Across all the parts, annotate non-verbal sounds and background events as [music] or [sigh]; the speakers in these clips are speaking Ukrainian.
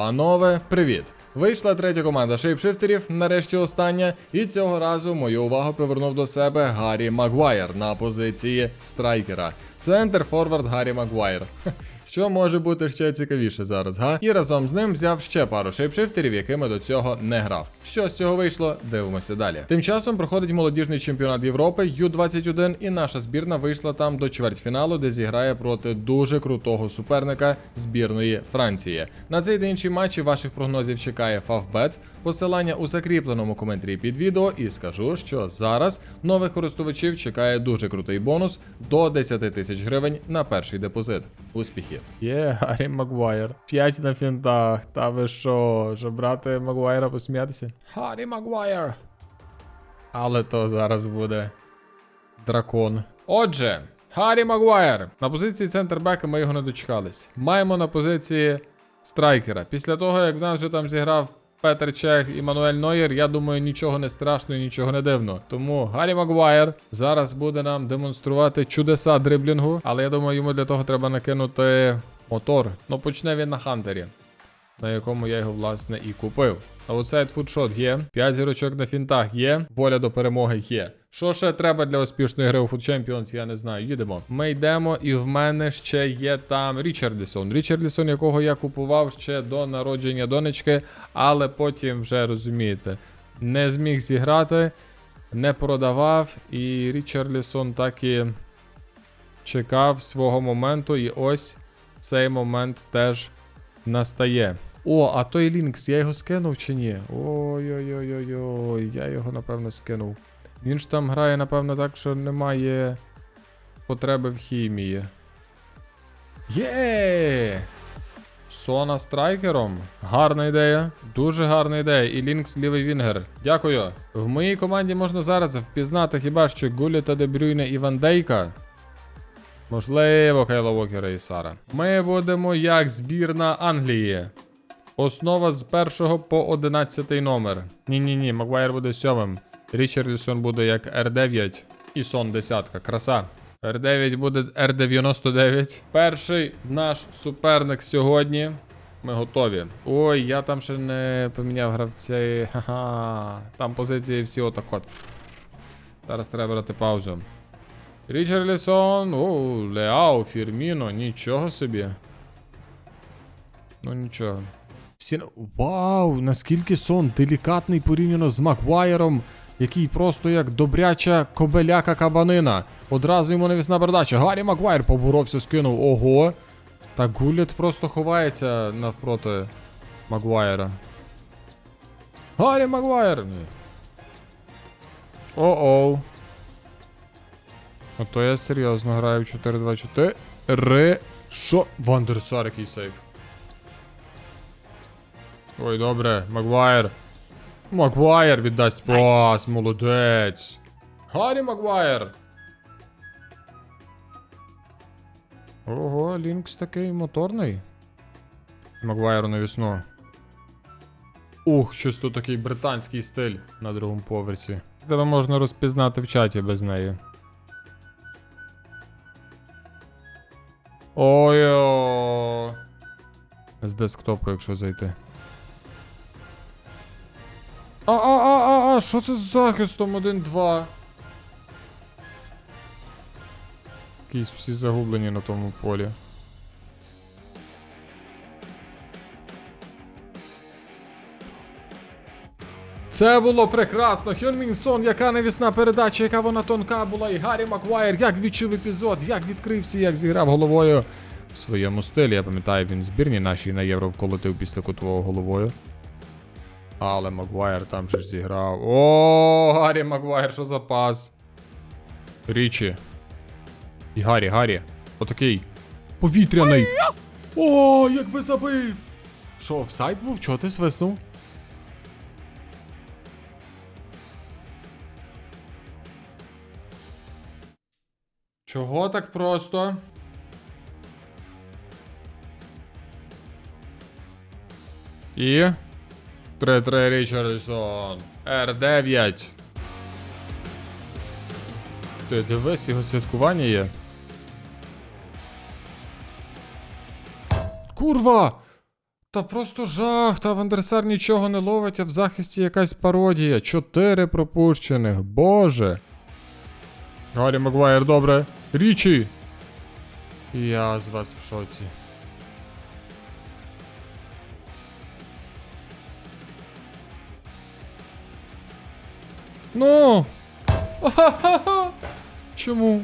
Панове, привіт! Вийшла третя команда шейпшифтерів, нарешті остання, і цього разу мою увагу привернув до себе Гаррі Магуайр на позиції страйкера. Центр форвард Гаррі Магуайр. Що може бути ще цікавіше зараз, га? І разом з ним взяв ще пару шейпшифтерів, якими до цього не грав. Що з цього вийшло, дивимося далі. Тим часом проходить молодіжний чемпіонат Європи Ю-21, і наша збірна вийшла там до чвертьфіналу, де зіграє проти дуже крутого суперника збірної Франції. На цей та інший матчі ваших прогнозів чекає Фавбет. Посилання у закріпленому коментарі під відео, і скажу, що зараз нових користувачів чекає дуже крутий бонус до 10 тисяч гривень на перший депозит. Успіхів! Є, [laughs] Гаррі Магуайр. 5 на фінтах. Та ви що, щоб брати Магуайра посміятися? Гаррі Магуайр. Але то зараз буде дракон. Отже, Гаррі Магуайр. На позиції центрбека ми його не дочекались. Маємо на позиції страйкера. Після того, як в нас вже там зіграв Петер Чех і Мануель Нойер, я думаю, нічого не страшно і нічого не дивно. Тому Гаррі Магуайр зараз буде нам демонструвати чудеса дриблінгу, але я думаю, йому для того треба накинути мотор. Ну почне він на Хантері на якому я його власне і купив. Аутсайд фудшот є, 5 зірочок на фінтах є, воля до перемоги є. Що ще треба для успішної гри у Food Champions, я не знаю. Їдемо. Ми йдемо, і в мене ще є там Річардісон. Річардісон, якого я купував ще до народження донечки, але потім вже розумієте, не зміг зіграти, не продавав, і Річарлісон так і чекав свого моменту, і ось цей момент теж настає. О, а той Лінкс, я його скинув чи ні? Ой-ой-ой-ой-ой, я його напевно скинув. Він ж там грає, напевно, так, що немає потреби в хімії. Є! Сона страйкером. Гарна ідея. Дуже гарна ідея. І Лінкс лівий Вінгер. Дякую. В моїй команді можна зараз впізнати хіба що Гулі та Дебрюйне і Ван Дейка. Можливо, Кайло Вокера і Сара. Ми будемо як збірна Англії. Основа з першого по 11 номер. Ні-ні-ні, Магуайр буде сьомим. Річардсон буде як R9 і Сон десятка. Краса. R9 буде R99. Перший наш суперник сьогодні. Ми готові. Ой, я там ще не поміняв гравця. Ха-ха. Там позиції всі отак от. Зараз треба брати паузу. Річарлісон, о, Леао, Фірміно, нічого собі. Ну нічого. Всі... Вау, наскільки сон делікатний порівняно з Маквайером, який просто як добряча кобеляка кабанина. Одразу йому навісна передача. Гаррі Маквайер поборовся, скинув. Ого. Так Гуліт просто ховається навпроти Магуайра. Гаррі Магуайр! Ні. О-оу. Ото я серйозно граю в 4-2-4. Що? Вандерсар який сейф. Ой, добре, Магуайр. Магуайр віддасть пас, молодець. Гаррі Магуайр. Ого, Лінкс такий моторний. Магуайру навісно. Ух, щось тут такий британський стиль на другому поверсі. Тебе можна розпізнати в чаті без неї. Ой-о. З десктопу, якщо зайти. А-а-а-а-а, що це з захистом 1-2? Якісь всі загублені на тому полі. Це було прекрасно. Хьон Сон, яка навісна передача, яка вона тонка була, і Гаррі Маквайр, як відчув епізод, як відкрився, як зіграв головою в своєму стилі. Я пам'ятаю, він в збірні нашій на євро вколотив після кутового головою. Але Магуайр там же ж зіграв. О, Гаррі Магуайр, що за пас? Річі. І Гаррі, Гаррі. Отакий. Повітряний. О, як би забив. Що, офсайд був? Чого ти свиснув? Чого так просто? І. 3-3 Річардсон. Р9. Ти дивись, його святкування є. Курва! Та просто жах, та Вандерсар нічого не ловить, а в захисті якась пародія. Чотири пропущених, боже. Гаррі Магуайр, добре. Річі. Я з вас в шоці. Ну. Ха-ха-ха. Чому?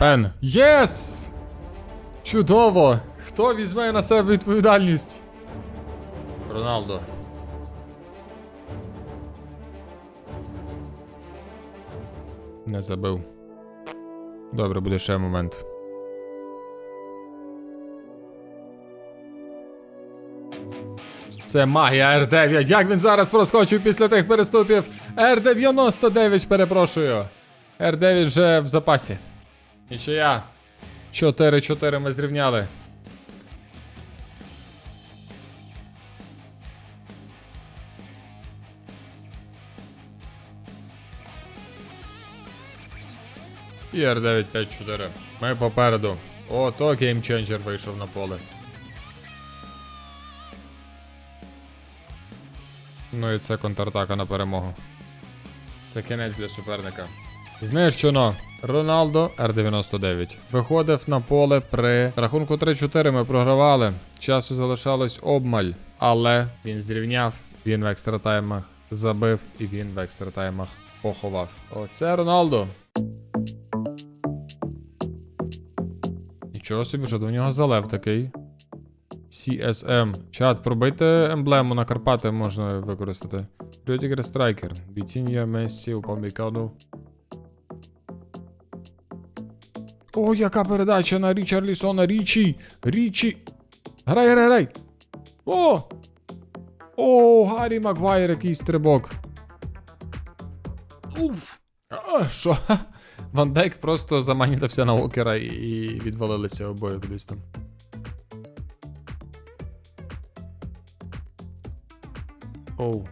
Пен. Єс! Чудово! Хто візьме на себе відповідальність? Роналдо. Не забив. Добре, буде ще момент. Це магія R9. Як він зараз проскочив після тих переступів? R99, перепрошую. R9 вже в запасі. Нічия. 4-4 ми зрівняли. І R954. Ми попереду. О, то геймченджер вийшов на поле. Ну і це контратака на перемогу. Це кінець для суперника. Знищено. Роналдо R99. Виходив на поле при рахунку 3-4 ми програвали. Часу залишалось обмаль. Але він зрівняв, він в екстратаймах забив і він в екстратаймах поховав. Оце Роналдо. Нічого собі, що до нього залев такий. CSM. Чат, пробийте емблему на Карпати можна використати. Рюдігер Страйкер. Вітіння Мессі, Упамікану. О, яка передача на Річарлісона Річі! Річі! Грай, грай, грай! О! О, Гаррі Магуайр, який стрибок. Уф! А, що? [laughs] Ван Дейк просто заманітився на окера і відвалилися обоє кудись там. Оу.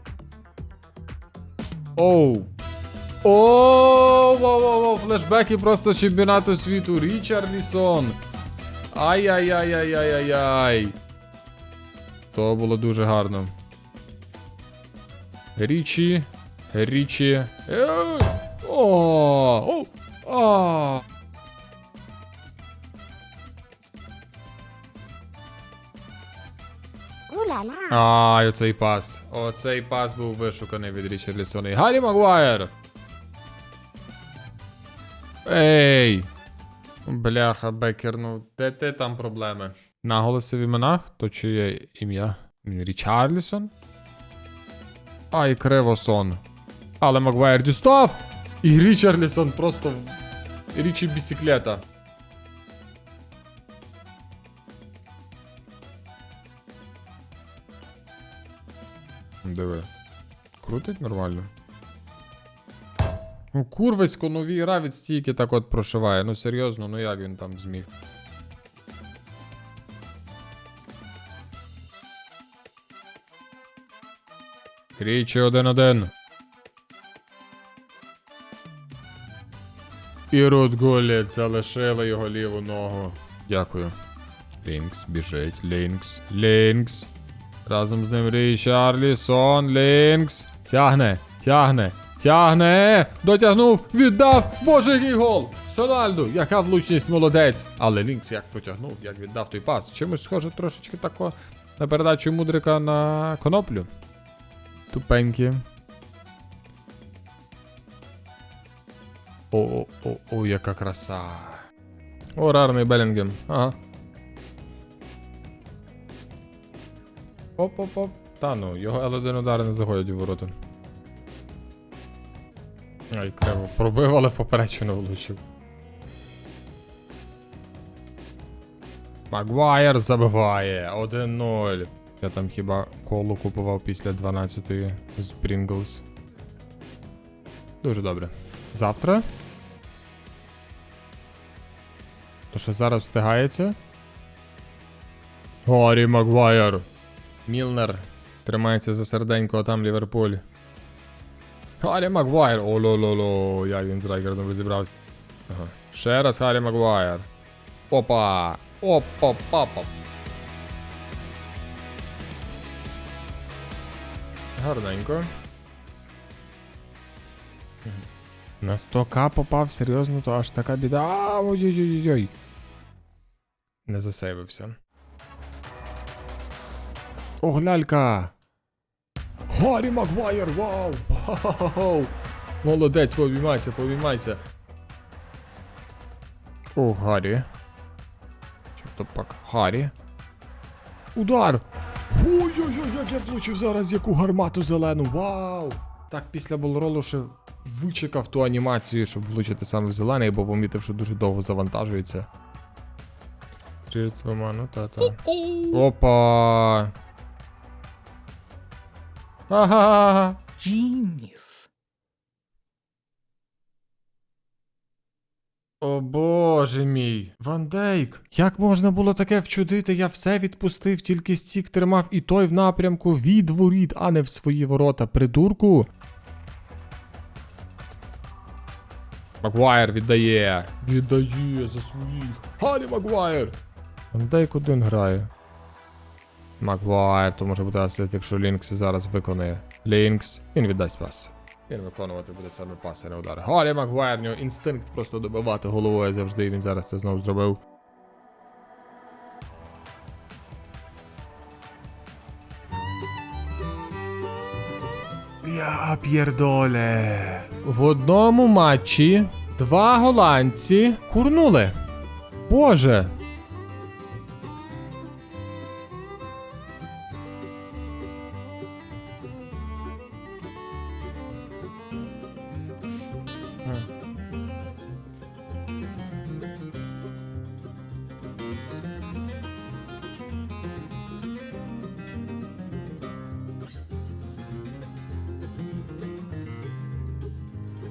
Оу. Оу, воу, воу, воу, флешбеки просто чемпіонату світу. Річарлісон. Ай-яй-яй-яй-яй-яй-яй. То було дуже гарно. Річі. Річі. Е, О! О! А! Ай, оцей пас. Оцей пас був вишуканий від Річарлісона. І Гаррі Магуайр. Ей. Бляха, Бекер, ну де ти там проблеми? Наголоси в іменах? То чиє ім'я? Річарлісон? Ай, Кривосон. Але Магуайр дістав! І Річарлісон просто. в- Річі бісіклета. Диви. Крутить нормально. Ну, курвисько, ну віра від стійки так от прошиває. Ну серйозно, ну як він там зміг? Річі 1-1. І Рудгуліт залишили його ліву ногу. Дякую. Лінкс біжить. Лінкс. Лінкс. Разом з ним Річарлісон, Лінкс. Тягне, тягне, тягне. Дотягнув, віддав. Боже, який гол! Сональду, яка влучність молодець. Але Лінкс як потягнув, як віддав той пас. Чимось схоже трошечки тако на передачу мудрика на коноплю. Тупенькі. О, о, о, о, яка краса. О, рарний Белінгем. Ага. Оп-оп-оп. Та ну, його L1 удари не заходять у ворота. Ай, криво. Пробив, але в поперечину влучив. Магуайр забиває. 1-0. Я там хіба колу купував після 12-ї з Pringles. Дуже добре. Завтра. То що зараз встигається? Гаррі Магуайр. Мілнер тримається за серденько, а там Ліверпуль. Гаррі Магуайр. О-ло-ло-ло. Як він з Райгардом розібрався. Ага. Ще раз Гаррі Магуайр. Опа! Опа, папа. Гарненько. На 100к попав, серйозно, то аж така біда. Ой-ой-ой-ой. Не засейвився. О, лялька! Гаррі Магуайр, вау! Вау! Молодець, пообіймайся, пообіймайся. О, Гаррі. Чи то пак Гаррі? Удар! Ой-ой-ой, як я влучив зараз яку гармату зелену. Вау! Так, після болролу ще вичекав ту анімацію, щоб влучити саме в зелений, бо помітив, що дуже довго завантажується. Тріжець ну та-та. Опа! Ага! Genius. О боже мій, Ван Дейк. Як можна було таке вчудити? Я все відпустив, тільки стік тримав і той в напрямку від воріт, а не в свої ворота. Придурку. Магуайр віддає. Віддає за своїх. Гаррі Магуайр. Ван Дейк один грає. Магуайр, то може бути асист, якщо Лінкс зараз виконає. Лінкс, він віддасть пас. Він виконувати буде саме паси, не удари. Гаррі Магуайр, в нього інстинкт просто добивати головою завжди, і він зараз це знову зробив. Я п'єрдоле. В одному матчі два голландці курнули. Боже.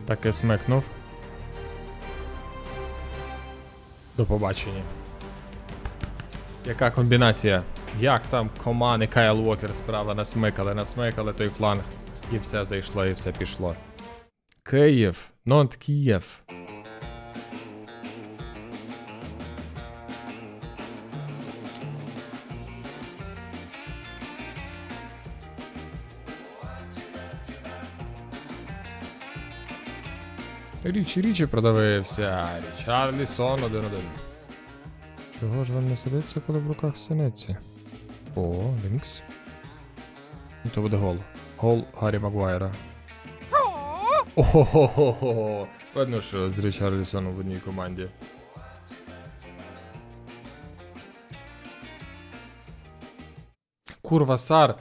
Таки смикнув. До побачення. Яка комбінація? Як там коман і Кайл Уокер справа насмикали, насмикали той фланг. І все зайшло, і все пішло. Київ, Нонт Київ. Річі річі продавився. Річарлісон 1-1. Чого ж вам не сидиться, коли в руках синеться? О, Лінкс. Ну, То буде гол. Гол Гаррі Магуайра. Ого-го-го! Видно, що з Річарлісоном в одній команді. Курва, Сар.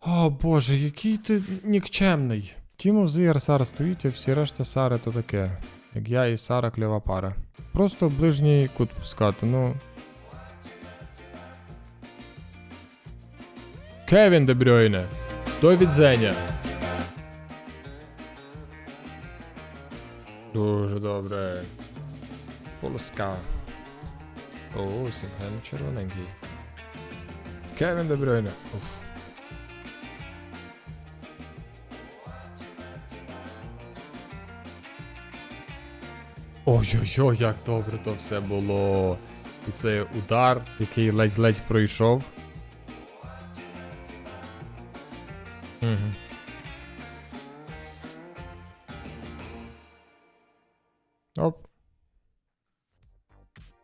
О боже, який ти нікчемний. Тімо Зір Сар стоїть, а всі решта Сари то таке. Як я і Сара кльова пара. Просто ближній кут пускати, ну. Кевін Дебрюйне. До відзення. Дуже добре. Полоска. О, Сімген червоненький. Кевін Дебрюйне. Уф. Ой-ой-ой, як добре то все було. І цей удар, який ледь-ледь пройшов. Угу. Оп.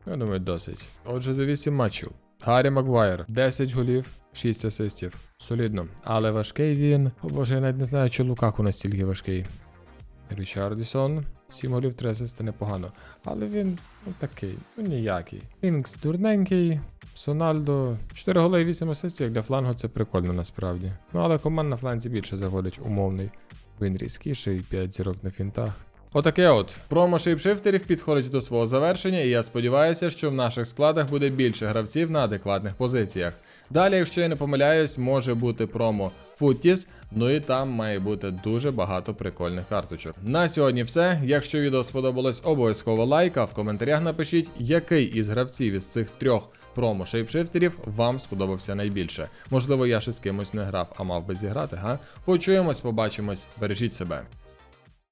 Я думаю, досить. Отже, за 8 матчів. Гаррі Магуайр, 10 голів, 6 асистів. Солідно. Але важкий він. О боже, я навіть не знаю, чи Лукаку настільки важкий. Річардісон. 7 голів 3 асисти непогано. Але він ну, такий, ну ніякий. Інкс дурненький. Сональдо 4 голи і 8 асистів, як для флангу це прикольно насправді. Ну але команд на фланзі більше заводить умовний. Він різкіший, 5 зірок на фінтах. Отаке от. Промо шейпшифтерів підходить до свого завершення, і я сподіваюся, що в наших складах буде більше гравців на адекватних позиціях. Далі, якщо я не помиляюсь, може бути промо Футтіс, ну і там має бути дуже багато прикольних карточок. На сьогодні все. Якщо відео сподобалось, обов'язково лайк, а в коментарях напишіть, який із гравців із цих трьох промо шейпшифтерів вам сподобався найбільше. Можливо, я ще з кимось не грав, а мав би зіграти, га? Почуємось, побачимось, бережіть себе.